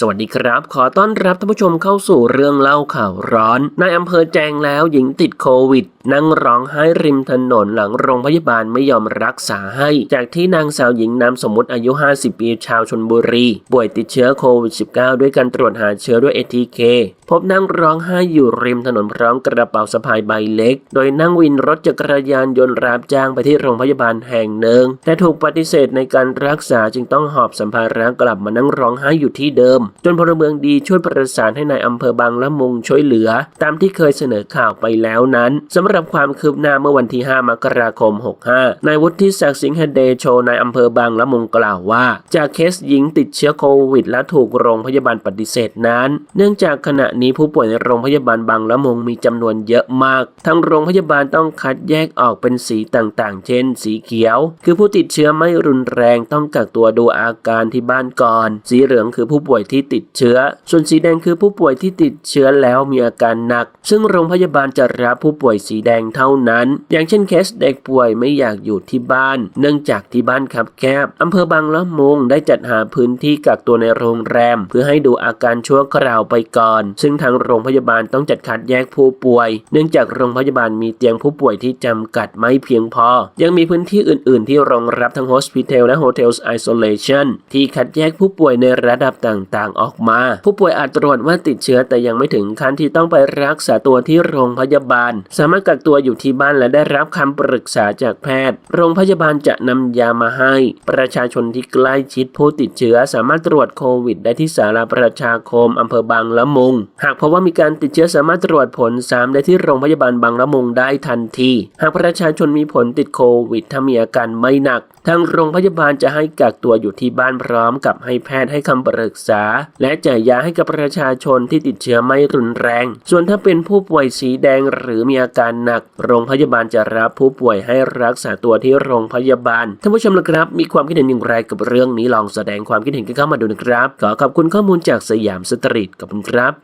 สวัสดีครับ ขอต้อนรับท่านผู้ชมเข้าสู่เรื่องเล่าข่าวร้อนนายอำเภอแจงแล้วหญิงติดโควิด นั่งร้องไห้ริมถนนหลังโรงพยาบาลไม่ยอมรักษาให้ จากที่นางสาวหญิงนามสมมติอายุ 50 ปีชาวชนบุรี ป่วยติดเชื้อโควิด -19 ด้วยการตรวจหาเชื้อด้วย ATK พบนั่งร้องไห้อยู่ริมถนนพร้อมกระเป๋าสะพายใบเล็ก โดยนั่งวินรถจักรยานยนต์รับจ้างไปที่โรงพยาบาลแห่งหนึ่งแต่ถูกปฏิเสธในการรักษาจึงต้องหอบสัมภาระกลับมานั่งร้องไห้อยู่ที่เดิมจนพลเมืองดีช่วยประสานให้ในายอำเภอบางละมุงช่วยเหลือ ตามที่เคยเสนอข่าวไปแล้วนั้นสำหรับความคืบหน้าเมื่อวันที่ 5 มกราคม 65นายวุฒิศักดิ์สิงห์เดโชนายอำเภอบางละมุงกล่าวว่า จากเคสหญิงติดเชื้อโควิดและถูกโรงพยาบาลปฏิเสธนั้น เนื่องจากขณะนี้ผู้ป่วยในโรงพยาบาลบางละมุงมีจำนวนเยอะมากทั้งโรงพยาบาลต้องคัดแยกออกเป็นสีต่างๆ เช่น สีเขียว คือผู้ติดเชื้อไม่รุนแรงต้องกักตัวดูอาการที่บ้านก่อน สีเหลืองคือผู้ป่วยที่ติดเชื้อ ส่วนสีแดงคือผู้ป่วยที่ติดเชื้อแล้วมีอาการหนัก ซึ่งโรงพยาบาลจะรับผู้ป่วยสีแดงเท่านั้น อย่างเช่นเคสเด็กป่วยไม่อยากอยู่ที่บ้าน เนื่องจากที่บ้านคับแคบอำเภอบางละมุงได้จัดหาพื้นที่กักตัวในโรงแรม เพื่อให้ดูอาการชั่วคราวไปก่อน ซึ่งทางโรงพยาบาลต้องจัดคัดแยกผู้ป่วย เนื่องจากโรงพยาบาลมีเตียงผู้ป่วยที่จำกัดไม่เพียงพอ ยังมีพื้นที่อื่น ๆ ที่รองรับทั้งโฮสพิทอลและโฮเทลไอโซเลชันที่คัดแยกผู้ป่วยในระดับต่างๆออกมา ผู้ป่วยอาจตรวจว่าติดเชื้อแต่ยังไม่ถึงขั้นที่ต้องไปรักษาตัวที่โรงพยาบาล สามารถกักตัวอยู่ที่บ้านและได้รับคำปรึกษาจากแพทย์ โรงพยาบาลจะนำยามาให้ ประชาชนที่ใกล้ชิดผู้ติดเชื้อสามารถตรวจโควิด ได้ที่สาราประชาคมอำเภอบางละมุง หากพบว่ามีการติดเชื้อสามารถตรวจผลซ้ำได้ที่โรงพยาบาลบางละมุงได้ทันที หากประชาชนมีผลติดโควิดถ้ามีอาการไม่หนัก ทางโรงพยาบาลจะให้กักตัวอยู่ที่บ้านพร้อมกับให้แพทย์ให้คำปรึกษา และจ่ายยาให้กับประชาชนที่ติดเชื้อไม่รุนแรง ส่วนถ้าเป็นผู้ป่วยสีแดงหรือมีอาการหนัก โรงพยาบาลจะรับผู้ป่วยให้รักษาตัวที่โรงพยาบาลท่านผู้ชมนะครับ มีความคิดเห็นอย่างไรกับเรื่องนี้ลองแสดงความคิดเห็นกันเข้ามาดูนะครับ ขอขอบคุณข้อมูลจากสยามสตรีทขอบคุณครับ